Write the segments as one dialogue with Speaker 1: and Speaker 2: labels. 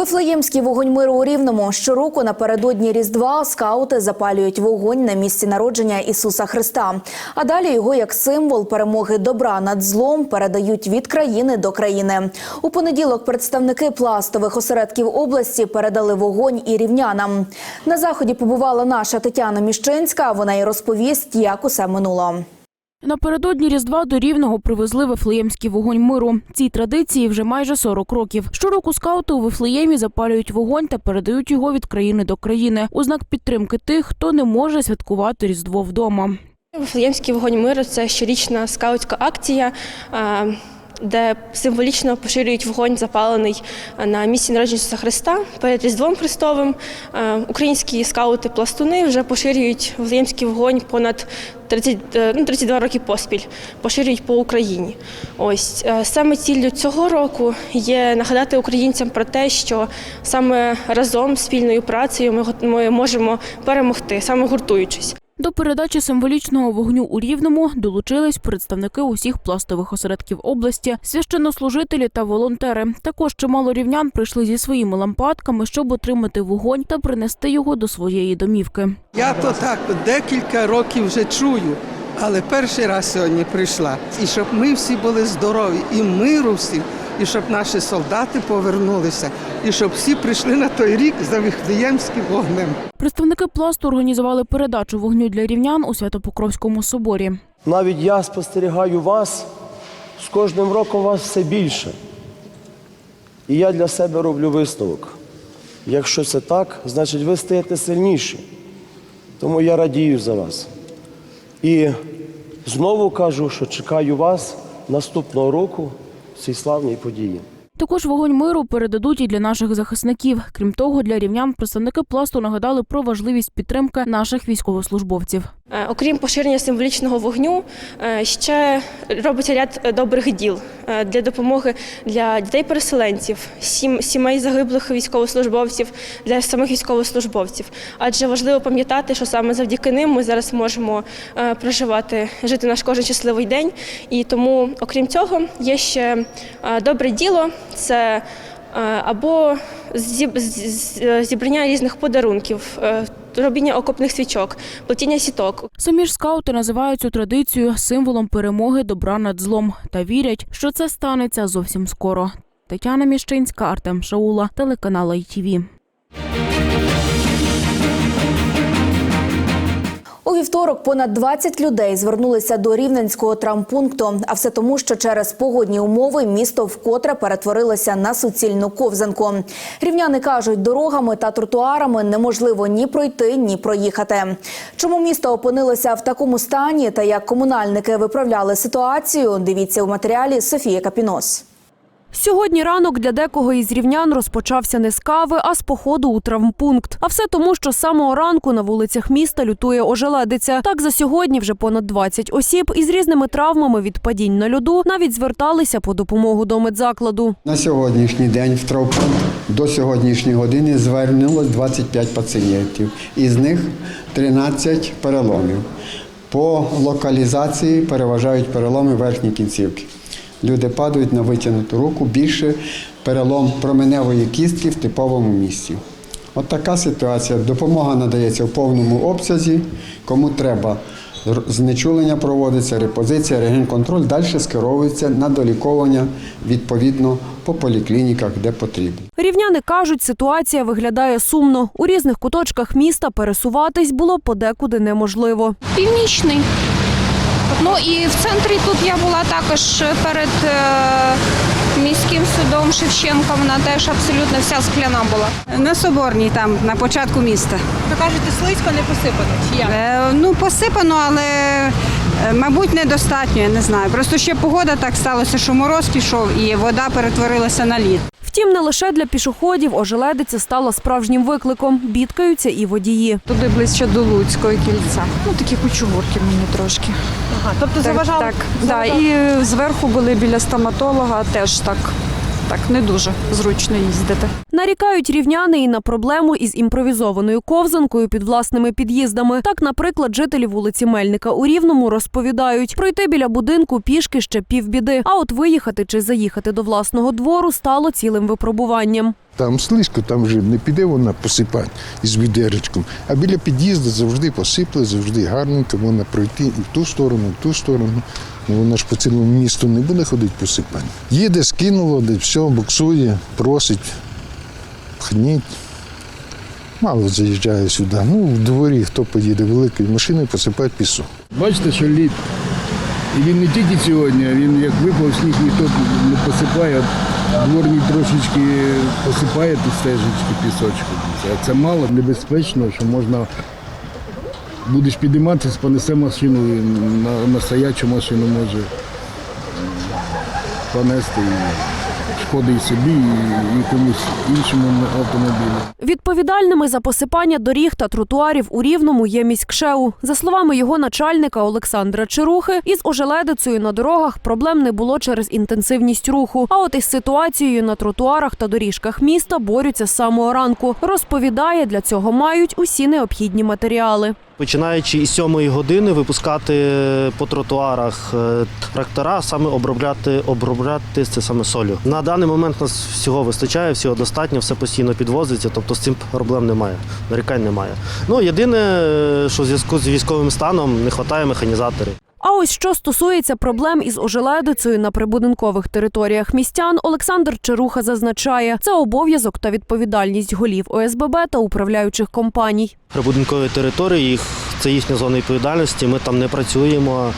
Speaker 1: Вифлеємський вогонь миру у Рівному. Щороку напередодні Різдва скаути запалюють вогонь на місці народження Ісуса Христа. А далі його як символ перемоги добра над злом передають від країни до країни. У понеділок представники пластових осередків області передали вогонь і рівнянам. На заході побувала наша Тетяна Міщинська. Вона й розповість, як усе минуло.
Speaker 2: Напередодні Різдва до Рівного привезли Вифлеємський вогонь миру. Цій традиції вже майже 40 років. Щороку скаути у Вифлеємі запалюють вогонь та передають його від країни до країни у знак підтримки тих, хто не може святкувати Різдво вдома.
Speaker 3: Вифлеємський вогонь миру це щорічна скаутська акція. Е, Де символічно поширюють вогонь, запалений на місці народження Ісуса Христа перед Різдвом Христовим. Е, Українські скаути-пластуни вже поширюють Вифлеємський вогонь понад 30, е, ну, 32 роки поспіль, поширюють по Україні. Ось е, саме ціллю цього року є нагадати українцям про те, що саме разом спільною працею ми можемо перемогти, саме гуртуючись.
Speaker 2: До передачі символічного вогню у Рівному долучились представники усіх пластових осередків області, священнослужителі та волонтери. Також чимало рівнян прийшли зі своїми лампадками, щоб отримати вогонь та принести його до своєї домівки.
Speaker 4: Я то так декілька років вже чую, але перший раз сьогодні прийшла. І щоб ми всі були здорові, і миру всім, і щоб наші солдати повернулися, і щоб всі прийшли на той рік за Віфлеємським вогнем.
Speaker 2: Представники пласту організували передачу вогню для рівнян у Святопокровському соборі.
Speaker 5: Навіть я спостерігаю вас, з кожним роком вас все більше. І я для себе роблю висновок. Якщо це так, значить ви стаєте сильніші. Тому я радію за вас. І знову кажу, що чекаю вас наступного року цій славній події.
Speaker 2: Також вогонь миру передадуть і для наших захисників. Крім того, для рівнян представники пласту нагадали про важливість підтримки наших військовослужбовців.
Speaker 3: Е, Окрім поширення символічного вогню, е, ще робиться ряд добрих діл для допомоги для дітей-переселенців, сім- сімей загиблих військовослужбовців, для самих військовослужбовців. Адже важливо пам'ятати, що саме завдяки ним ми зараз можемо е, проживати, жити наш кожен щасливий день. І тому, окрім цього, є ще е, добре діло. Це е, або зібрання різних подарунків, е, робіння окопних свічок, плетіння сіток.
Speaker 2: Самі ж скаути називають цю традицію символом перемоги добра над злом та вірять, що це станеться зовсім скоро. Тетяна Міщинська, Артем Шаула, телеканал ITV.
Speaker 1: Вівторок понад 20 людей звернулися до рівненського травмпункту. А все тому, що через погодні умови місто вкотре перетворилося на суцільну ковзанку. Рівняни кажуть, дорогами та тротуарами неможливо ні пройти, ні проїхати. Чому місто опинилося в такому стані та як комунальники виправляли ситуацію? Дивіться у матеріалі Софія Капінос.
Speaker 6: Сьогодні ранок для декого із рівнян розпочався не з кави, а з походу у травмпункт. А все тому, що з самого ранку на вулицях міста лютує ожеледиця. Так за сьогодні вже понад 20 осіб із різними травмами від падінь на льоду навіть зверталися по допомогу до медзакладу.
Speaker 7: На сьогоднішній день в травмпункт до сьогоднішньої години звернулось 25 пацієнтів, із них 13 переломів. По локалізації переважають переломи верхньої кінцівки. Люди падають на витягнуту руку, більше перелом променевої кістки в типовому місці. От така ситуація. Допомога надається в повному обсязі. Кому треба, знечулення проводиться, репозиція, рентген-контроль, далі скеровується на доліковання відповідно по поліклініках, де потрібно.
Speaker 6: Рівняни кажуть, ситуація виглядає сумно. У різних куточках міста пересуватись було подекуди неможливо.
Speaker 8: Північний. Ну і в центрі тут я була також перед е, міським судом Шевченка. Вона теж абсолютно вся скляна була.
Speaker 9: На Соборній, там, на початку міста.
Speaker 8: Ви кажете, слизько не посипано? Чи як?
Speaker 9: Е, ну, посипано, але, е, мабуть, недостатньо, я не знаю. Просто ще погода так сталося, що мороз пішов і вода перетворилася на лід.
Speaker 6: Втім, не лише для пішоходів ожеледиця стала справжнім викликом. Бідкаються і водії.
Speaker 9: Туди ближче до Луцького кільця. Ну такі кучугурки мені трошки.
Speaker 10: Ага, тобто заважали?
Speaker 9: Так, да, і зверху були біля стоматолога, теж так, так не дуже зручно їздити.
Speaker 6: Нарікають рівняни і на проблему із імпровізованою ковзанкою під власними під'їздами. Так, наприклад, жителі вулиці Мельника у Рівному розповідають, пройти біля будинку пішки ще півбіди. А от виїхати чи заїхати до власного двору стало цілим випробуванням.
Speaker 11: Там слизько, там вже не піде вона посипати із відеречком. А біля під'їзду завжди посипле, завжди гарненько, можна пройти і в ту сторону, і в ту сторону. Ну, вона ж по цілому місту не буде ходити посипати. Їде, скинуло, де все, буксує, просить, хніть. Мало заїжджає сюди. Ну, в дворі хто поїде великою машиною, посипати пісок.
Speaker 12: Бачите, що лід. І він не тільки сьогодні, а він як випав сніг, ніхто не посипає, дворні трошечки посипає тут стежечки пісочком. Це, це мало небезпечно, що можна будеш підійматися, понесе машину, на, на стоячу машину може понести шкоди і собі, і комусь іншому автомобілю.
Speaker 6: Відповідальними за посипання доріг та тротуарів у Рівному є міськшеу. За словами його начальника Олександра Чирухи, із ожеледицею на дорогах проблем не було через інтенсивність руху. А от із ситуацією на тротуарах та доріжках міста борються з самого ранку. Розповідає, для цього мають усі необхідні матеріали.
Speaker 13: Починаючи із сьомої години випускати по тротуарах е, трактора, саме обробляти, обробляти це саме солю. На даний момент нас всього вистачає, всього достатньо, все постійно підвозиться, тобто з цим проблем немає, нарікань немає. Ну єдине, е, що в зв'язку з військовим станом не вистачає механізаторів.
Speaker 6: А ось що стосується проблем із ожеледицею на прибудинкових територіях містян, Олександр Чаруха зазначає, це обов'язок та відповідальність голів ОСББ та управляючих компаній.
Speaker 13: Прибудинкові території, їх, це їхня зона відповідальності, ми там не працюємо.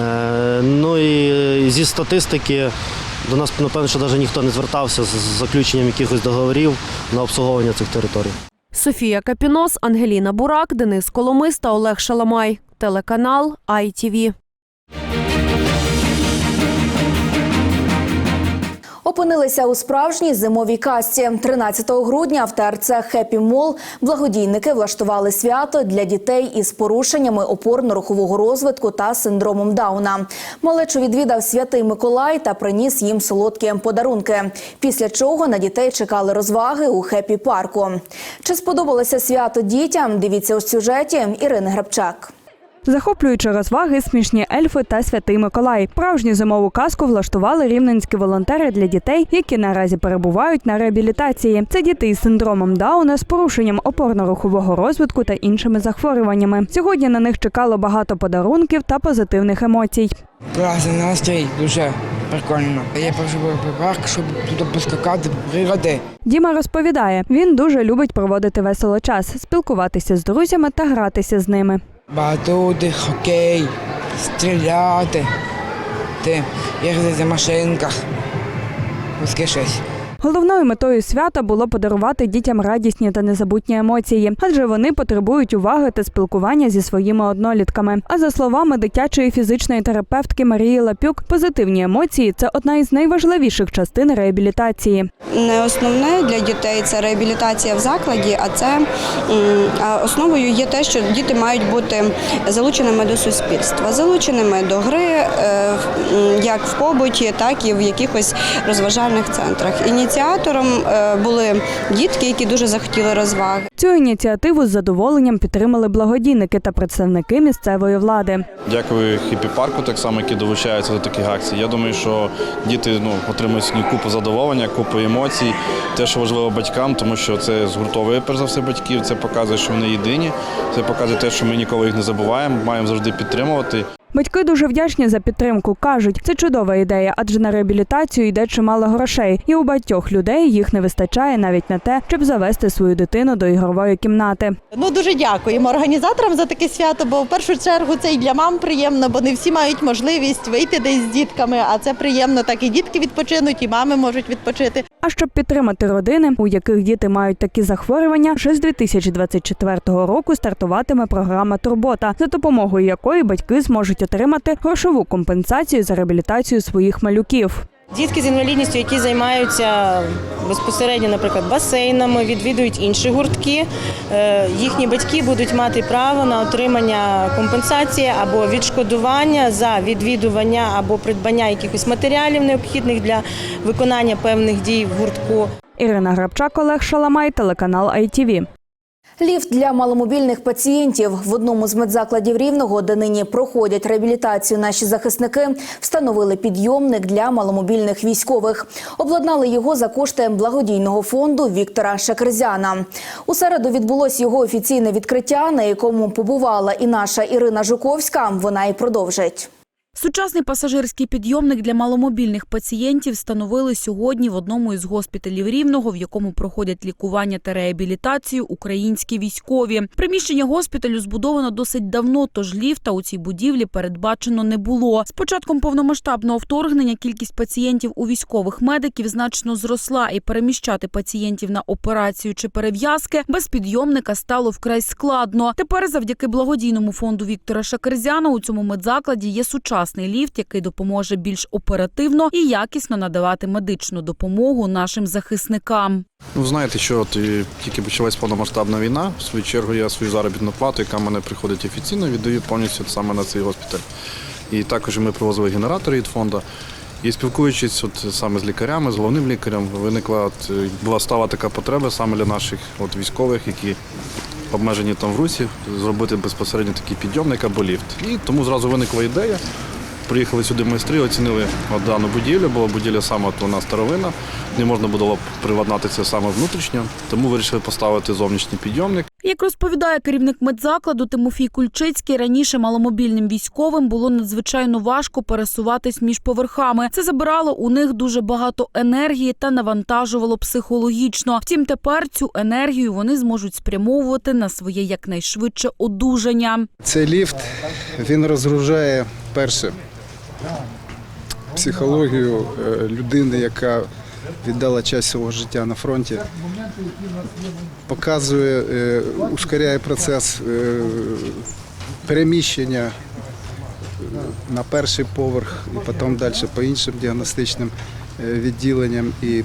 Speaker 13: Е, ну і зі статистики до нас, напевно, що навіть ніхто не звертався з заключенням якихось договорів на обслуговування цих територій.
Speaker 6: Софія Капінос, Ангеліна Бурак, Денис Коломис та Олег Шаламай. Телеканал ITV.
Speaker 1: Опинилися у справжній зимовій касті. 13 грудня в ТРЦ «Хеппі Мол» благодійники влаштували свято для дітей із порушеннями опорно-рухового розвитку та синдромом Дауна. Малечу відвідав святий Миколай та приніс їм солодкі подарунки. Після чого на дітей чекали розваги у «Хеппі Парку». Чи сподобалося свято дітям? Дивіться у сюжеті Ірини Грабчак.
Speaker 10: Захоплюючи розваги, смішні ельфи та святий Миколай. Справжню зимову казку влаштували рівненські волонтери для дітей, які наразі перебувають на реабілітації. Це діти із синдромом Дауна з порушенням опорно-рухового розвитку та іншими захворюваннями. Сьогодні на них чекало багато подарунків та позитивних емоцій.
Speaker 14: Класний настрій, дуже прикольно. Я прийшов парк, щоб тут поскакати природи.
Speaker 10: Діма розповідає, він дуже любить проводити весело час, спілкуватися з друзями та гратися з ними.
Speaker 14: Батути, хокей, стріляти, ти, їхати на машинках. Ось щось.
Speaker 10: Головною метою свята було подарувати дітям радісні та незабутні емоції, адже вони потребують уваги та спілкування зі своїми однолітками. А за словами дитячої фізичної терапевтки Марії Лапюк, позитивні емоції це одна із найважливіших частин реабілітації.
Speaker 9: Не основне для дітей це реабілітація в закладі, а це основою є те, що діти мають бути залученими до суспільства, залученими до гри е, як в побуті, так і в якихось розважальних центрах. Ініціатором е, були дітки, які дуже захотіли розваги.
Speaker 10: Цю ініціативу з задоволенням підтримали благодійники та представники місцевої влади.
Speaker 15: Дякую хіпі парку, так само, які долучаються до таких акцій. Я думаю, що діти ну, отримують купу задоволення, купу емоцій. Те, що важливо батькам, тому що це згуртовує перш за все батьків. Це показує, що вони єдині. Це показує те, що ми ніколи їх не забуваємо, маємо завжди підтримувати.
Speaker 10: Батьки дуже вдячні за підтримку. кажуть, це чудова ідея, адже на реабілітацію йде чимало грошей, і у багатьох людей їх не вистачає навіть на те, щоб завести свою дитину до ігрової кімнати.
Speaker 16: Ну дуже дякуємо організаторам за таке свято, бо в першу чергу це і для мам приємно, бо не всі мають можливість вийти десь з дітками, а це приємно. Так і дітки відпочинуть, і мами можуть відпочити.
Speaker 10: А щоб підтримати родини, у яких діти мають такі захворювання, ще з 2024 року стартуватиме програма Турбота, за допомогою якої батьки зможуть отримати грошову компенсацію за реабілітацію своїх малюків.
Speaker 17: Дітки з інвалідністю, які займаються безпосередньо, наприклад, басейнами, відвідують інші гуртки. е, Їхні батьки будуть мати право на отримання компенсації або відшкодування за відвідування або придбання якихось матеріалів необхідних для виконання певних дій в гуртку.
Speaker 10: Ірина Грабчак, Олег Шаламай, телеканал ITV.
Speaker 1: Ліфт для маломобільних пацієнтів в одному з медзакладів Рівного, де нині проходять реабілітацію наші захисники, встановили підйомник для маломобільних військових. Обладнали його за кошти благодійного фонду Віктора Шакерзяна. У середу відбулось його офіційне відкриття, на якому побувала і наша Ірина Жуковська. Вона і продовжить.
Speaker 18: Сучасний пасажирський підйомник для маломобільних пацієнтів встановили сьогодні в одному із госпіталів Рівного, в якому проходять лікування та реабілітацію українські військові. Приміщення госпіталю збудовано досить давно, тож ліфта у цій будівлі передбачено не було. З початком повномасштабного вторгнення кількість пацієнтів у військових медиків значно зросла, і переміщати пацієнтів на операцію чи перев'язки без підйомника стало вкрай складно. Тепер, завдяки благодійному фонду Віктора Шакерзяна, у цьому медзакладі є сучасний ліфт, який допоможе більш оперативно і якісно надавати медичну допомогу нашим захисникам.
Speaker 15: Ну, знаєте, що от тільки почалась повномасштабна війна. В свою чергу я свою заробітну плату, яка в мене приходить офіційно, віддаю повністю саме на цей госпіталь. І також ми привозили генератори від фонду. І спілкуючись от саме з лікарями, з головним лікарем, виникла от, е, була стала така потреба саме для наших от, військових, які обмежені там в русі, зробити безпосередньо такий підйомник або ліфт. І тому зразу виникла ідея. Приїхали сюди майстри, оцінили дану будівлю, бо будівля саме от вона старовина, не можна було б привладнати саме внутрішньо, тому вирішили поставити зовнішній підйомник.
Speaker 18: Як розповідає керівник медзакладу Тимофій Кульчицький, раніше маломобільним військовим було надзвичайно важко пересуватись між поверхами. Це забирало у них дуже багато енергії та навантажувало психологічно. Втім, тепер цю енергію вони зможуть спрямовувати на своє якнайшвидше одужання.
Speaker 19: Цей ліфт він розгружає перше психологію е, людини, яка віддала часть свого життя на фронті, показує, е, ускоряє процес е, переміщення на перший поверх і потім далі по іншим діагностичним відділенням і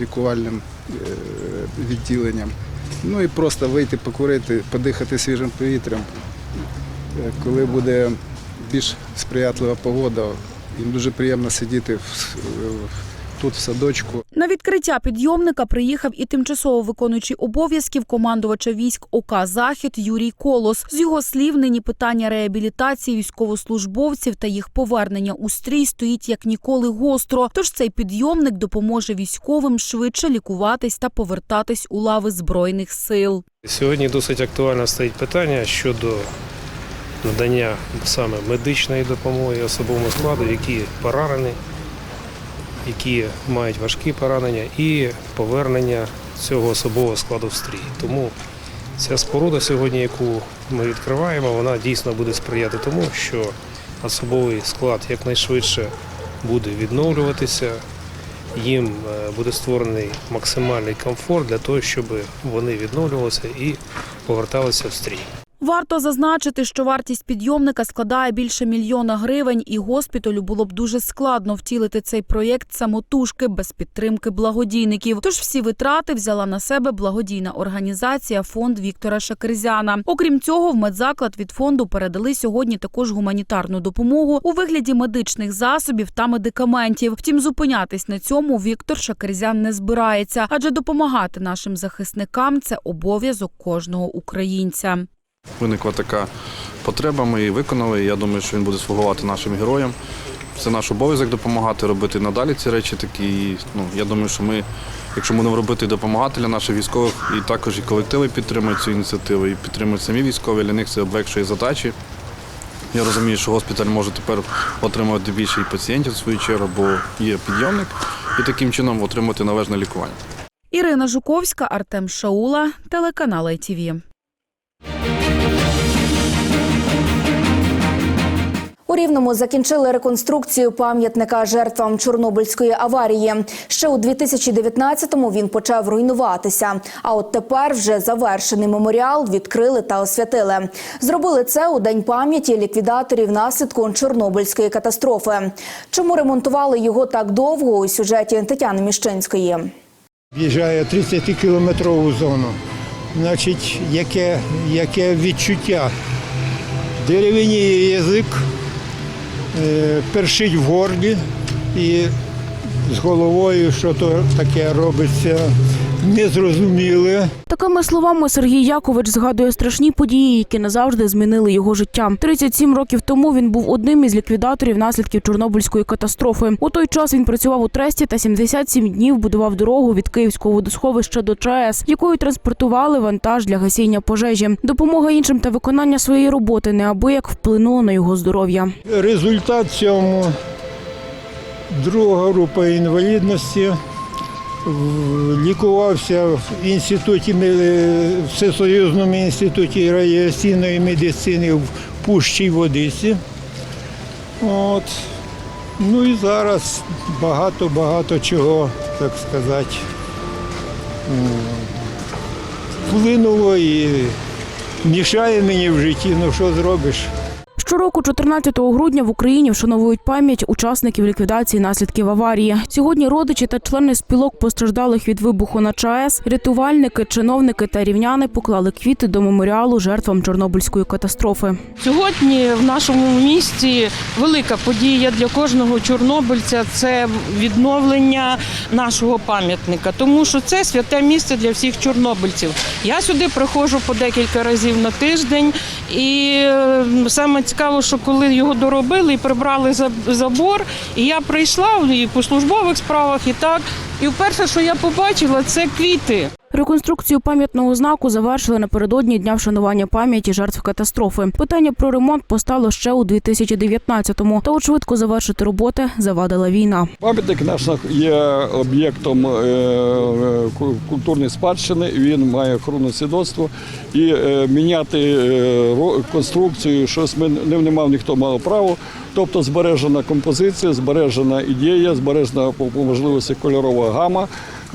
Speaker 19: лікувальним відділенням. Ну і просто вийти покурити, подихати свіжим повітрям. Коли буде більш сприятлива погода, їм дуже приємно сидіти в- в- тут в садочку.
Speaker 18: На відкриття підйомника приїхав і тимчасово виконуючий обов'язків командувача військ ОК Захід Юрій Колос. З його слів, нині питання реабілітації військовослужбовців та їх повернення у стрій стоїть як ніколи гостро. Тож цей підйомник допоможе військовим швидше лікуватись та повертатись у лави збройних сил.
Speaker 20: Сьогодні досить актуально стоїть питання щодо надання саме медичної допомоги особовому складу, які поранені, які мають важкі поранення, і повернення цього особового складу в стрій. Тому ця споруда сьогодні, яку ми відкриваємо, вона дійсно буде сприяти тому, що особовий склад якнайшвидше буде відновлюватися. Їм е, буде створений максимальний комфорт для того, щоб вони відновлювалися і поверталися в стрій.
Speaker 18: Варто зазначити, що вартість підйомника складає більше мільйона гривень, і госпіталю було б дуже складно втілити цей проєкт самотужки без підтримки благодійників. Тож всі витрати взяла на себе благодійна організація фонд Віктора Шакерзяна. Окрім цього, в медзаклад від фонду передали сьогодні також гуманітарну допомогу у вигляді медичних засобів та медикаментів. Втім, зупинятись на цьому Віктор Шакерзян не збирається, адже допомагати нашим захисникам це обов'язок кожного українця.
Speaker 15: Виникла така потреба, ми її виконали. Я думаю, що він буде слугувати нашим героям. Це наш обов'язок допомагати робити надалі ці речі такі. Ну, я думаю, що ми, якщо будемо робити і допомагати для наших військових, і також і колективи підтримують цю ініціативу, і підтримують самі військові, для них це облегшує задачі. Я розумію, що госпіталь може тепер отримувати більше і пацієнтів в свою чергу, бо є підйомник, і таким чином отримати належне лікування.
Speaker 18: Ірина Жуковська, Артем Шаула, телеканал ITV.
Speaker 1: Рівному закінчили реконструкцію пам'ятника жертвам Чорнобильської аварії. Ще у 2019-му він почав руйнуватися. А от тепер вже завершений меморіал відкрили та освятили. Зробили це у день пам'яті ліквідаторів наслідку Чорнобильської катастрофи. Чому ремонтували його так довго у сюжеті Тетяни Міщинської?
Speaker 21: В'їжджає 30-кілометрову зону. Значить, яке, яке відчуття? Дерев'яніє язик, першить в горлі і з головою, що то таке робиться, незрозуміле.
Speaker 2: Такими словами Сергій Якович згадує страшні події, які назавжди змінили його життя. 37 років тому він був одним із ліквідаторів наслідків Чорнобильської катастрофи. У той час він працював у тресті та 77 днів будував дорогу від Київського водосховища до ЧАЕС, якою транспортували вантаж для гасіння пожежі. Допомога іншим та виконання своєї роботи неабияк вплинуло на його здоров'я.
Speaker 21: Результат цьому друга група інвалідності. Лікувався в інституті Всесоюзному інституті радіаційної медицини в Пущій Водиці. От. Ну і зараз багато-багато чого, так сказати, вплинуло і мішає мені в житті. Ну що зробиш?
Speaker 2: Щороку, 14 грудня, в Україні вшановують пам'ять учасників ліквідації наслідків аварії. Сьогодні родичі та члени спілок постраждалих від вибуху на ЧАЕС, рятувальники, чиновники та рівняни поклали квіти до меморіалу жертвам Чорнобильської катастрофи.
Speaker 22: Сьогодні в нашому місті велика подія для кожного чорнобильця це відновлення нашого пам'ятника, тому що це святе місце для всіх чорнобильців. Я сюди приходжу по декілька разів на тиждень, і е, саме цікаво, що коли його доробили і прибрали за- забор, і я прийшла і по службових справах, і так. І вперше, що я побачила, це квіти.
Speaker 2: Реконструкцію пам'ятного знаку завершили напередодні дня вшанування пам'яті жертв катастрофи. Питання про ремонт постало ще у 2019-му, та от швидко завершити роботи завадила війна.
Speaker 23: Пам'ятник наш є об'єктом е, е, культурної спадщини. Він має охоронне свідоцтво. І е, міняти ро- конструкцію, щось ми не, не мав ніхто мав право. Тобто збережена композиція, збережена ідея, збережена по, по можливості кольорова гама.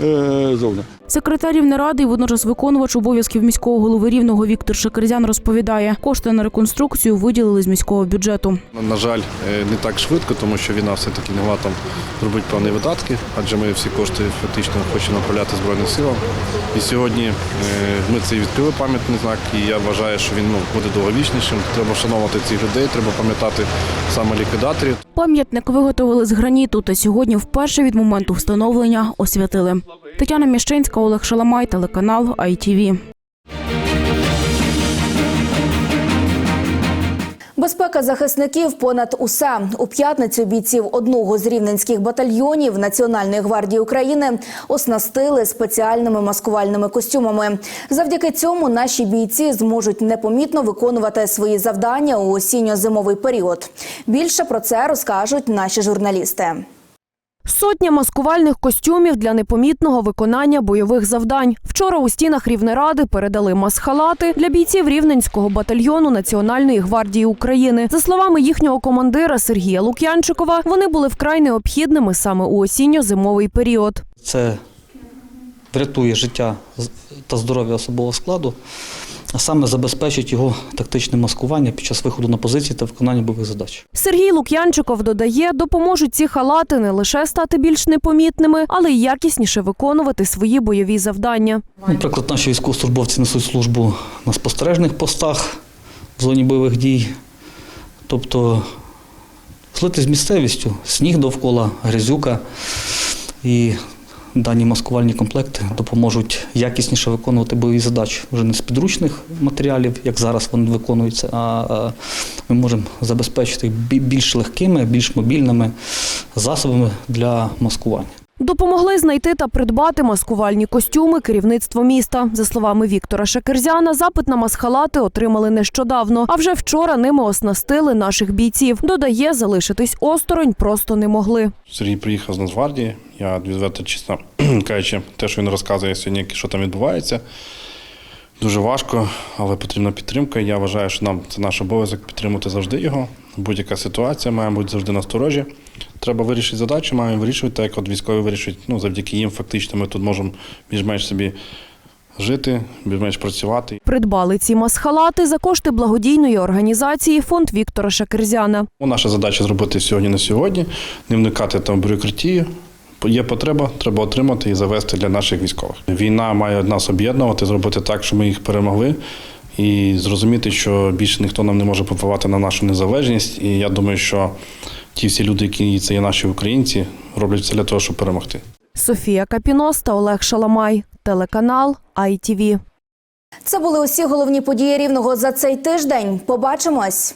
Speaker 23: Е, зовні.
Speaker 2: Секретар Рівнеради і водночас виконувач обов'язків міського голови рівного Віктор Шакерзян розповідає, кошти на реконструкцію виділили з міського бюджету.
Speaker 15: На жаль, е, не так швидко, тому що війна все-таки не могла там зробити певні видатки, адже ми всі кошти фактично хочемо направляти Збройним силам. І сьогодні е, ми цей відкрили пам'ятний знак, і я вважаю, що він ну, буде довговічнішим. Треба вшановувати цих людей, треба пам'ятати саме ліквідаторів.
Speaker 2: Пам'ятник виготовили з граніту, та сьогодні вперше від моменту встановлення освятили. Тетяна Міщинська, Олег Шаламай, телеканал ITV.
Speaker 1: Безпека захисників понад усе у п'ятницю бійців одного з рівненських батальйонів Національної гвардії України оснастили спеціальними маскувальними костюмами. Завдяки цьому наші бійці зможуть непомітно виконувати свої завдання у осінньо-зимовий період. Більше про це розкажуть наші журналісти.
Speaker 6: Сотня маскувальних костюмів для непомітного виконання бойових завдань. Вчора у стінах Рівнеради передали масхалати для бійців Рівненського батальйону Національної гвардії України. За словами їхнього командира Сергія Лук'янчикова, вони були вкрай необхідними саме у осінньо-зимовий період.
Speaker 24: Це врятує життя та здоров'я особового складу, а саме забезпечить його тактичне маскування під час виходу на позиції та виконання бойових задач.
Speaker 6: Сергій Лук'янчиков додає, допоможуть ці халати не лише стати більш непомітними, але й якісніше виконувати свої бойові завдання.
Speaker 24: Наприклад, наші військовослужбовці несуть службу на спостережних постах в зоні бойових дій, тобто злити з місцевістю, сніг довкола, грязюка. І дані маскувальні комплекти допоможуть якісніше виконувати бойові задачі вже не з підручних матеріалів, як зараз вони виконуються, а ми можемо забезпечити більш легкими, більш мобільними засобами для маскування.
Speaker 6: Допомогли знайти та придбати маскувальні костюми керівництво міста. За словами Віктора Шакерзяна, запит на масхалати отримали нещодавно, а вже вчора ними оснастили наших бійців. Додає, залишитись осторонь просто не могли.
Speaker 15: Сергій приїхав з Нацгвардії. Я відверто чесно кажучи, те, що він розказує сьогодні, що там відбувається. Дуже важко, але потрібна підтримка. Я вважаю, що нам це наш обов'язок підтримати завжди його. Будь-яка ситуація, маємо бути завжди насторожі. Треба вирішити задачу, маємо вирішувати, так як от військові вирішують. Ну, завдяки їм фактично ми тут можемо більш-менш собі жити, більш-менш працювати.
Speaker 6: Придбали ці масхалати за кошти благодійної організації фонд Віктора Шакерзяна.
Speaker 15: Ну, Наша задача зробити сьогодні на сьогодні, не вникати там в бюрократію. Є потреба, треба отримати і завести для наших військових. Війна має нас об'єднувати, зробити так, щоб ми їх перемогли, і зрозуміти, що більше ніхто нам не може попливати на нашу незалежність. І я думаю, що ті всі люди, які це є наші українці, роблять все для того, щоб перемогти.
Speaker 6: Софія Капінос та Олег Шаламай. Телеканал ITV.
Speaker 1: Це були усі головні події рівного за цей тиждень. Побачимось.